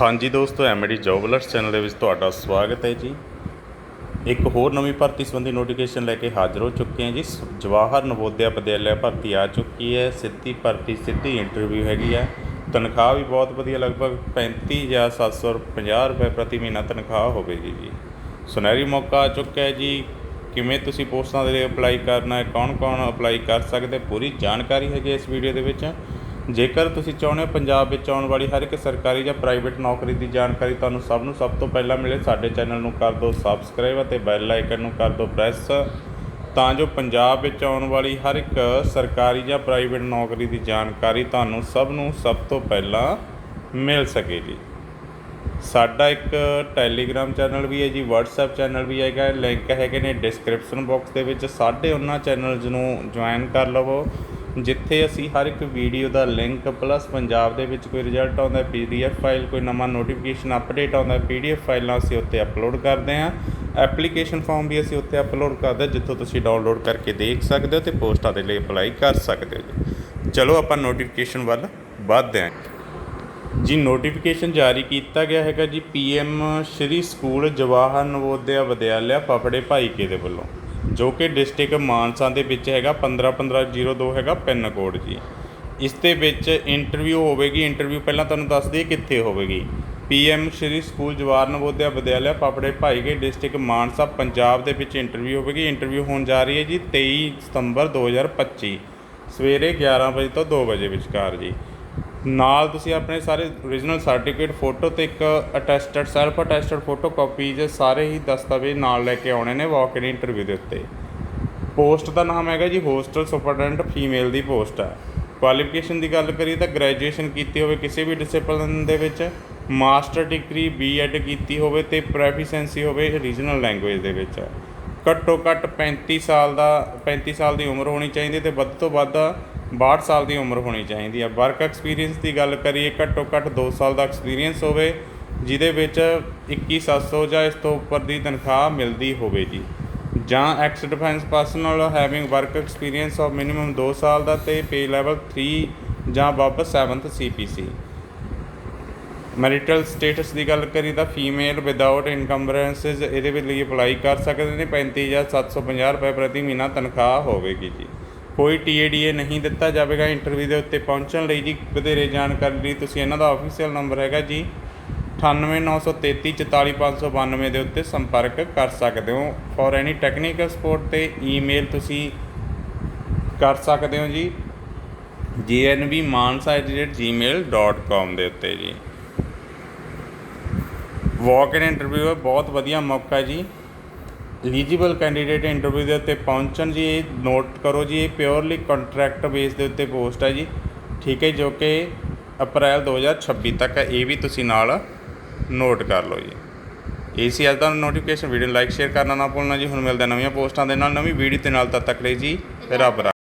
ਹਾਂਜੀ ਦੋਸਤੋ, MD ਜੋਬਲਰਸ channel ਦੇ ਵਿੱਚ ਤੁਹਾਡਾ ਸਵਾਗਤ ਹੈ ਜੀ। ਇੱਕ ਹੋਰ ਨਵੀਂ ਭਰਤੀ ਸੰਬੰਧੀ ਨੋਟੀਫਿਕੇਸ਼ਨ ਲੈ ਕੇ ਹਾਜ਼ਰ ਹੋ ਚੁੱਕੇ ਹਾਂ ਜੀ। ਸ- ਜਵਾਹਰ ਨਵੋਦਿਆ ਵਿਦਿਆਲਿਆ ਭਰਤੀ ਆ ਚੁੱਕੀ ਹੈ। ਸਿੱਧੀ ਭਰਤੀ, ਸਿੱਧੀ ਇੰਟਰਵਿਊ ਹੈਗੀ ਹੈ ਤਨਖਾਹ ਵੀ ਬਹੁਤ ਵਧੀਆ, ਲਗਭਗ 35 ਜਾਂ 750 ਰੁਪਏ ਪ੍ਰਤੀ ਮਹੀਨਾ ਤਨਖਾਹ ਹੋਵੇਗੀ ਜੀ। ਸੁਨਹਿਰੀ ਮੌਕਾ ਆ ਚੁੱਕਾ ਹੈ ਜੀ। ਕਿਵੇਂ ਤੁਸੀਂ ਪੋਸਟਾਂ ਦੇ ਲਈ ਅਪਲਾਈ ਕਰਨਾ ਹੈ ਕੌਣ ਕੌਣ ਅਪਲਾਈ ਕਰ ਸਕਦੇ? ਪੂਰੀ ਜਾਣਕਾਰੀ ਹੈਗੀ ਇਸ ਵੀਡੀਓ ਦੇ ਵਿੱਚ। ਜੇਕਰ ਤੁਸੀਂ ਚਾਹੁੰਦੇ ਹੋ ਪੰਜਾਬ ਵਿੱਚ ਆਉਣ ਵਾਲੀ ਹਰ ਇੱਕ ਸਰਕਾਰੀ ਜਾਂ ਪ੍ਰਾਈਵੇਟ ਨੌਕਰੀ ਦੀ ਜਾਣਕਾਰੀ ਤੁਹਾਨੂੰ ਸਭ ਨੂੰ ਸਭ ਤੋਂ ਪਹਿਲਾਂ ਮਿਲੇ, ਸਾਡੇ ਚੈਨਲ ਨੂੰ ਕਰ ਦਿਓ ਸਬਸਕ੍ਰਾਈਬ ਅਤੇ ਬੈਲ ਆਈਕਨ ਨੂੰ ਕਰ ਦਿਓ ਪ੍ਰੈਸ ਤਾਂ ਜੋ ਪੰਜਾਬ ਵਿੱਚ ਆਉਣ ਵਾਲੀ ਹਰ ਇੱਕ ਸਰਕਾਰੀ ਜਾਂ ਪ੍ਰਾਈਵੇਟ ਨੌਕਰੀ ਦੀ ਜਾਣਕਾਰੀ ਤੁਹਾਨੂੰ ਸਭ ਨੂੰ ਸਭ ਤੋਂ ਪਹਿਲਾਂ ਮਿਲ ਸਕੇ ਜੀ। ਸਾਡਾ ਇੱਕ ਟੈਲੀਗ੍ਰਾਮ ਚੈਨਲ ਵੀ ਹੈ ਜੀ, WhatsApp ਚੈਨਲ ਵੀ ਹੈਗਾ ਲਿੰਕ ਹੈਗੇ ਨੇ ਡਿਸਕ੍ਰਿਪਸ਼ਨ ਬਾਕਸ ਦੇ ਵਿੱਚ, ਸਾਡੇ ਉਹਨਾਂ ਚੈਨਲਜ਼ ਨੂੰ ਜੁਆਇਨ ਕਰ ਲਵੋ। ਜਿੱਥੇ ਅਸੀਂ ਹਰ ਇੱਕ ਵੀਡੀਓ ਦਾ ਲਿੰਕ ਪਲੱਸ ਪੰਜਾਬ ਦੇ ਵਿੱਚ ਕੋਈ ਰਿਜ਼ਲਟ ਆਉਂਦਾ ਹੈ PDF ਫਾਈਲ, ਕੋਈ ਨਵਾਂ ਨੋਟੀਫਿਕੇਸ਼ਨ ਅਪਡੇਟ ਆਉਂਦਾ ਹੈ PDF ਫਾਈਲਾਂ ਅਸੀਂ ਉੱਤੇ ਅਪਲੋਡ ਕਰਦੇ ਹਾਂ। ਐਪਲੀਕੇਸ਼ਨ ਫਾਰਮ ਵੀ ਅਸੀਂ ਉੱਤੇ ਅਪਲੋਡ ਕਰਦੇ ਜਿੱਥੋਂ ਤੁਸੀਂ ਡਾਊਨਲੋਡ ਕਰਕੇ ਦੇਖ ਸਕਦੇ ਹੋ ਤੇ ਪੋਸਟਾਂ ਦੇ ਲਈ ਅਪਲਾਈ ਕਰ ਸਕਦੇ ਹੋ। ਜੀ ਚਲੋ ਆਪਾਂ ਨੋਟੀਫਿਕੇਸ਼ਨ ਵੱਲ ਵੱਧਦੇ ਹਾਂ। ਜੀ ਨੋਟੀਫਿਕੇਸ਼ਨ ਜਾਰੀ ਕੀਤਾ ਗਿਆ ਹੈਗਾ ਜੀ ਪੀਐਮ ਸ਼੍ਰੀ ਸਕੂਲ ਜਵਾਹਰ ਨਵੋਦਿਆ ਵਿਦਿਆਲਿਆ ਪਫੜੇ ਭਾਈਕੇ ਦੇ ਵੱਲੋਂ। ਜੋ ਕਿ ਡਿਸਟ੍ਰਿਕਟ ਮਾਨਸਾ ਦੇ ਵਿੱਚ ਹੈਗਾ 15502 ਹੈਗਾ ਪਿੰਨ ਕੋਡ ਜੀ। ਇਸ ਦੇ ਵਿੱਚ ਇੰਟਰਵਿਊ ਹੋਵੇਗੀ, ਇੰਟਰਵਿਊ ਪਹਿਲਾਂ ਤੁਹਾਨੂੰ ਦੱਸ ਦਈਏ ਕਿੱਥੇ ਹੋਵੇਗੀ। PM Shri school Jawahar Navodaya Vidyalaya Pharhe Bhaike district Mansa, Punjab ਦੇ ਵਿੱਚ ਇੰਟਰਵਿਊ ਹੋਵੇਗੀ। ਇੰਟਰਵਿਊ ਹੋਣ ਜਾ ਰਹੀ ਹੈ ਜੀ 23 ਸਤੰਬਰ 2025 ਸਵੇਰੇ 11 ਵਜੇ ਤੋਂ 2 ਵਜੇ ਵਿਚਕਾਰ ਜੀ। ਨਾਲ ਤੁਸੀਂ ਆਪਣੇ ਸਾਰੇ origignal ਸਰਟੀਫਿਕੇਟ ਫੋਟੋ ਤੇ ਇੱਕ attested self attested photo copies ਸਾਰੇ ਹੀ ਦਸਤਾਵੇਜ਼ ਨਾਲ ਲੈ ਕੇ ਆਉਣੇ ਨੇ ਵਾਕ ਇਨ ਇੰਟਰਵਿਊ ਦੇ ਉੱਤੇ। ਪੋਸਟ ਦਾ ਨਾਮ ਹੈਗਾ ਜੀ ਹੋਸਟਲ ਸੁਪਰਡੈਂਟ ਫੀਮੇਲ ਦੀ ਪੋਸਟ ਹੈ ਕੁਆਲੀਫਿਕੇਸ਼ਨ ਦੀ ਗੱਲ ਕਰੀਏ ਤਾਂ ਗ੍ਰੈਜੂਏਸ਼ਨ ਕੀਤੀ ਹੋਵੇ ਕਿਸੇ ਵੀ ਡਿਸਪਲਿਨ ਦੇ ਵਿੱਚ ਮਾਸਟਰ ਡਿਗਰੀ ਬੀਐਡ ਕੀਤੀ ਹੋਵੇ ਤੇ ਪ੍ਰੈਫੀਸੈਂਸੀ ਹੋਵੇ ਰੀਜਨਲ ਲੈਂਗੁਏਜ ਦੇ ਵਿੱਚ ਘੱਟੋ ਘੱਟ 35 ਸਾਲ ਦਾ 35 ਸਾਲ ਦੀ ਉਮਰ ਹੋਣੀ ਚਾਹੀਦੀ ਤੇ ਵੱਧ ਤੋਂ ਵੱਧ 62 ਸਾਲ ਦੀ ਉਮਰ ਹੋਣੀ ਚਾਹੀਦੀ ਹੈ। ਵਰਕ ਐਕਸਪੀਰੀਅੰਸ ਦੀ ਗੱਲ ਕਰੀਏ, ਘੱਟੋ ਘੱਟ 2 ਸਾਲ ਦਾ ਐਕਸਪੀਰੀਅੰਸ ਹੋਵੇ, ਜਿਹਦੇ ਵਿੱਚ 21700 ਜਾਂ ਇਸ ਤੋਂ ਉੱਪਰ ਦੀ ਤਨਖਾਹ ਮਿਲਦੀ ਹੋਵੇ ਜੀ। ਜਾਂ ex defence personnel having work experience of minimum 2 ਸਾਲ ਦਾ ਤੇ ਪੇ ਲੈਵਲ 3 ਜਾਂ above 7th CPC marital status ਦੀ ਗੱਲ ਕਰੀ ਤਾਂ ਫੀਮੇਲ ਵਿਦਆਊਟ ਇਨਕੰਬਰੈਂਸਸ ਇਹਦੇ ਲਈ ਅਪਲਾਈ ਕਰ ਸਕਦੇ ਨੇ। 35750 ਰੁਪਏ ਪ੍ਰਤੀ ਮਹੀਨਾ ਤਨਖਾਹ ਹੋਵੇਗੀ ਜੀ। ਕੋਈ ਟੀਏਡੀਏ ਨਹੀਂ ਦਿੱਤਾ ਜਾਵੇਗਾ ਇੰਟਰਵਿਊ ਦੇ ਉੱਤੇ ਪਹੁੰਚਣ ਲਈ ਜੀ। ਵਧੇਰੇ ਜਾਣਕਾਰੀ ਲਈ ਤੁਸੀਂ ਇਹਨਾਂ ਦਾ ਆਫੀਸ਼ੀਅਲ ਨੰਬਰ ਹੈਗਾ ਜੀ। 9893344592 ਦੇ ਉੱਤੇ ਸੰਪਰਕ ਕਰ ਸਕਦੇ ਹੋ। ਫॉर ਐਨੀ ਟੈਕਨੀਕਲ ਸਪੋਰਟ ਤੇ ਈਮੇਲ ਤੁਸੀਂ ਕਰ ਸਕਦੇ ਹੋ ਜੀ। gnvmansa@gmail.com ਦੇ ਉੱਤੇ ਜੀ। ਵਾਕ ਇਨ ਇੰਟਰਵਿਊ ਬਹੁਤ ਵਧੀਆ ਮੌਕਾ ਜੀ। ਐਲੀਜੀਬਲ ਕੈਂਡੀਡੇਟ ਇੰਟਰਵਿਊ ਦੇ ਉੱਤੇ ਪਹੁੰਚਣ ਜੀ ਇਹ ਨੋਟ ਕਰੋ ਜੀ, ਇਹ ਪਿਓਰਲੀ ਕੰਟਰੈਕਟ ਬੇਸ ਦੇ ਉੱਤੇ ਪੋਸਟ ਹੈ ਜੀ। ਠੀਕ ਹੈ ਜੋ ਕਿ ਅਪ੍ਰੈਲ 2026 ਤੱਕ ਹੈ, ਇਹ ਵੀ ਤੁਸੀਂ ਨਾਲ ਨੋਟ ਕਰ ਲਓ ਜੀ। ਇਹ ਸੀ ਅੱਜ ਦਾ ਨੋਟੀਫਿਕੇਸ਼ਨ ਵੀਡੀਓ ਲਾਈਕ ਸ਼ੇਅਰ ਕਰਨਾ ਨਾ ਭੁੱਲਣਾ ਜੀ। ਹੁਣ ਮਿਲਦੇ ਨਵੀਆਂ ਪੋਸਟਾਂ ਦੇ ਨਾਲ, ਨਵੀਂ ਵੀਡੀਓ ਦੇ ਨਾਲ, ਤਦ ਤੱਕ ਲਈ ਜੀ, ਰੱਬ ਰਾਖਾ।